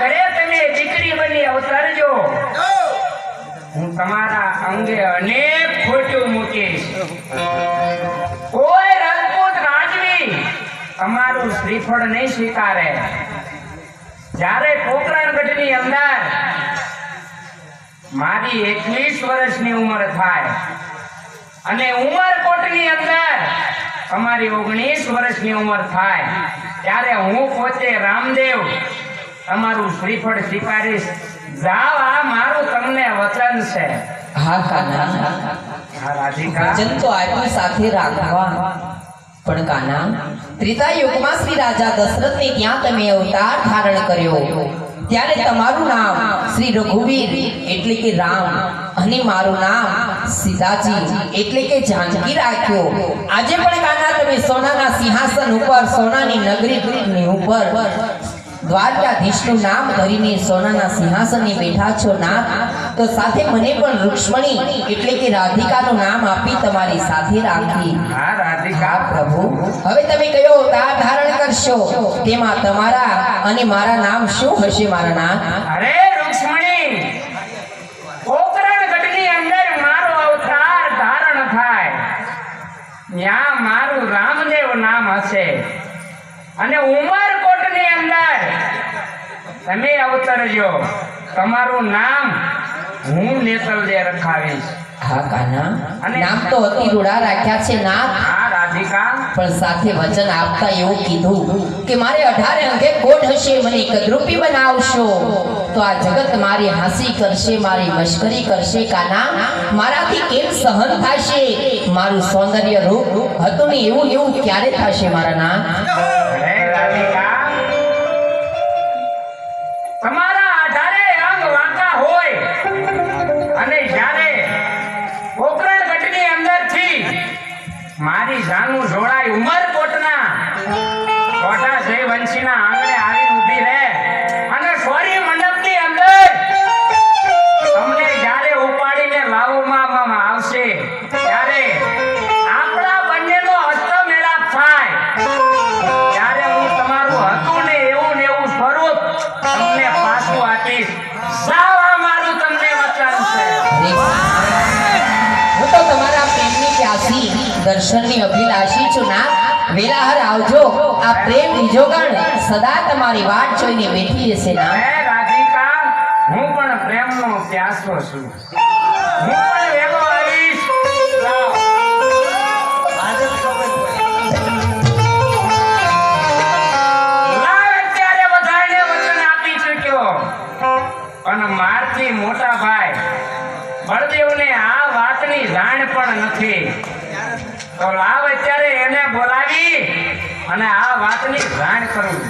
ઘરે તમે દીકરી બની અવતરજો. હું તમારા અંગે અનેક ખોટું મૂકીશ. કોઈ રાજપૂત રાજવી તમારું શ્રીફળ નહીં સ્વીકારે. જ્યારે પોકરણગઢની અંદર મારી એકવીસ વર્ષની ઉંમર થાય અને ઉમરકોટની અંદર તમારી ઓગણીસ વર્ષની ઉંમર થાય ત્યારે હું પોતે રામદેવ તમારું શ્રીફળ સ્વીકારીશ જાઓ આ મારું તમને વચન છે. હા કાના. વચન તો આપ્યું સાથે રાખવા. પણ કાના ત્રેતા યુગમાં શ્રી રાજા દશરથને ત્યાં તમે અવતાર ધારણ કર્યો. ત્યારે તમારું નામ શ્રી રઘુવીર એટલે કે રામ અને મારું નામ સીતાજી એટલે કે જાનકી રાખ્યો. આજે પણ કાના તમે સોનાના સિંહાસન ઉપર સોનાની નગરી ઉપર દ્વારકાધીશનું નામ ધરીને સોનાના સિંહાસને બેઠા છો ના તો સાથે મને પણ રૂક્ષ્મણી એટલે કે રાધિકાનું નામ આપી તમારી સાથે રાખી. હા રાધિકા. પ્રભુ. હવે તમે કયો અવતાર ધારણ કરશો? તેમાં તમારા અને મારા નામ શું હશે મારા નામ અરે રૂક્ષ્મણી પોકરણગઢની અંદર મારો અવતાર ધારણ થાય. ત્યાં મારું રામદેવ નામ હશે. અને ઉમરકોટની અંદર તમે અવતરજો તમારું નામ હું નેતલદે રખાવીશ. હા કાના નામ તો અતિ રૂડા રાખ્યા છે નાથ. હા રાધિકા. પણ સાથે વચન આપતા એવું કીધું કે મારે અઢારે અંગે કોટ હશે મને કદરૂપી બનાવશો. તો આ જગત મારી હાંસી કરશે મારી મશ્કરી કરશે કાના. મારાથી કેમ સહન થશે? મારું સૌંદર્ય રૂપ હતું ને એવું એવું ક્યારે થશે મારા ના દર્શનની અભિલાષી છું. ના, વેલાહર આવજો. આ પ્રેમ બીજો ગણ. સદા તમારી વાટ જોઈને બેઠી હશે ના. હું પણ પ્રેમનો પ્યાસો છું. હું પણ વેલો આવીશ. અને મારથી મોટા ભાઈ, બળદેવને આ વાતની જાણ પણ નથી. તો લાવ અત્યારે એને બોલાવી અને આ વાતની જાણ કરું.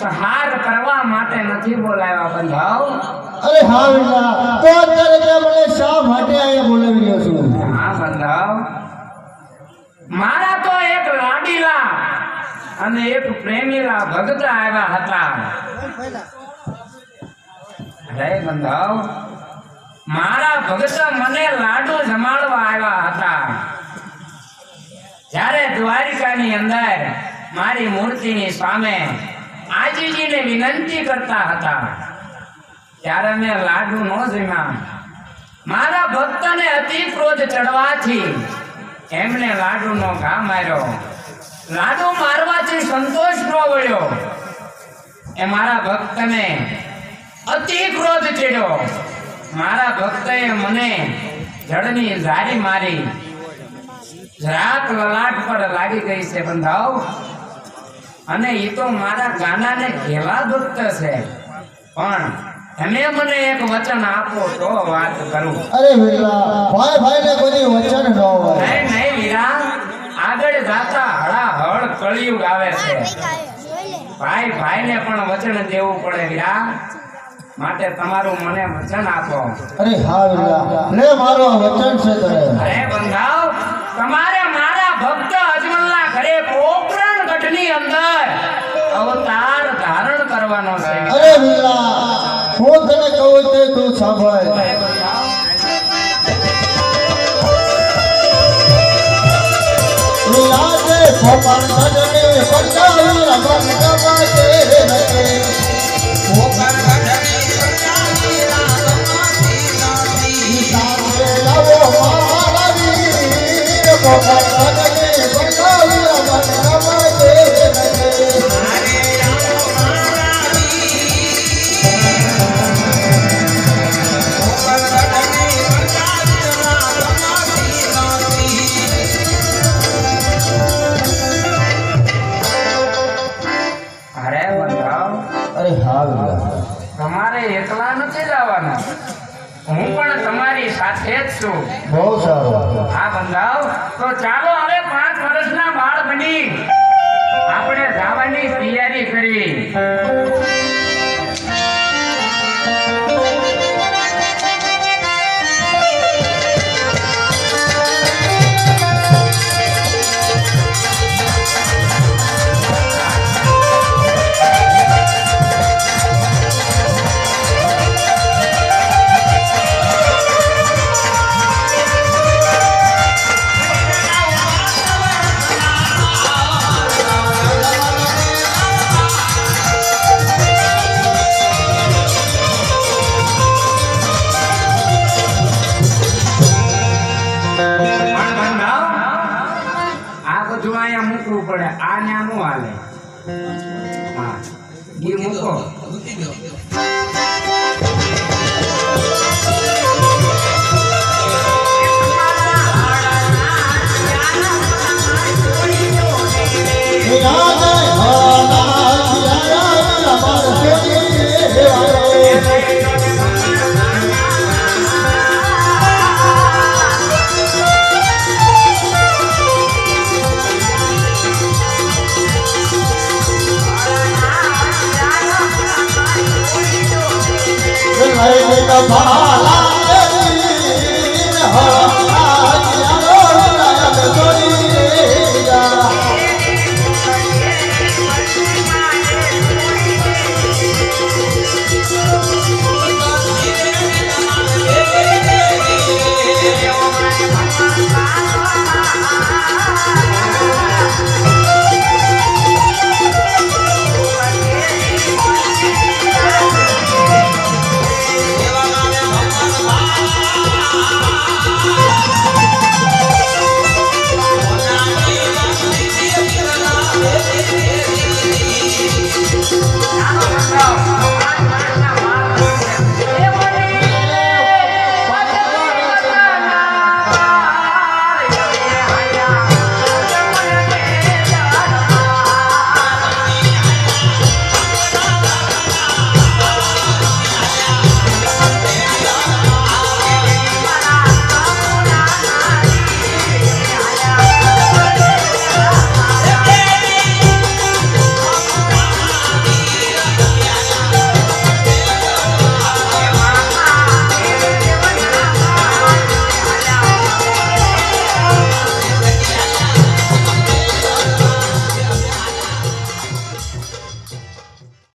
સહાર કરવા માટે નથી બોલાવ્યા બંધાવ અરે હા બેટા તો અત્યારે તે મને શા માટે અહીંયા બોલાવી રહ્યો છું? હા બંધાવ મારા તો એક લાડીલા અને એક પ્રેમીલા ભગત આવ્યા હતા. અરે બંધાવ મારા ભગત મને લાડુ જમાડવા આવ્યા હતા. જ્યારે દ્વારિકાની અંદર મારી મૂર્તિની સામે આજીજીને વિનંતી કરતા હતા. ત્યારે મેં લાડુ ન જમ્યા. મારા ભક્તને અતિ ક્રોધ ચડવાથી એમને લાડુનો ઘા માર્યો. લાડુ મારવાથી સંતોષ ન વળ્યો એ મારા ભક્તને અતિ ક્રોધ ચડ્યો. મારા ભક્તએ મને જળની ઝારી મારી. જરાક લલાટ પર લાગી ગઈ છે બંધાવ. અને એ તો મારા ગાનાને ઘેલા ભક્ત છે. પણ તમે મને એક વચન આપો તો વાત કરું. અરે ભાઈ ભાઈ ને કોઈ વચન ન હોય. નહીં નહીં વીરા આગળ જાતા હળા હળ કળિયુગ આવે છે. ભાઈ ભાઈને પણ વચન દેવું પડે વીરા માટે તમારું મને વચન આપો. અરે હા વીરા લે મારો વચન છે તને. અરે બંધાવ તમારે મારા ભક્ત કરવાનો છે. અરે વિરલા હું તને કહું તે તું સાંભળ. સજને નથી જવાના હું પણ તમારી સાથે જ છું. બહુ સારું. હા બંધાવ તો ચાલો હવે પાંચ વર્ષના બાળ બની. આપણે જવાની તૈયારી કરી. ન્યા નું હાલે. હા. ગીર મૂકો. বালা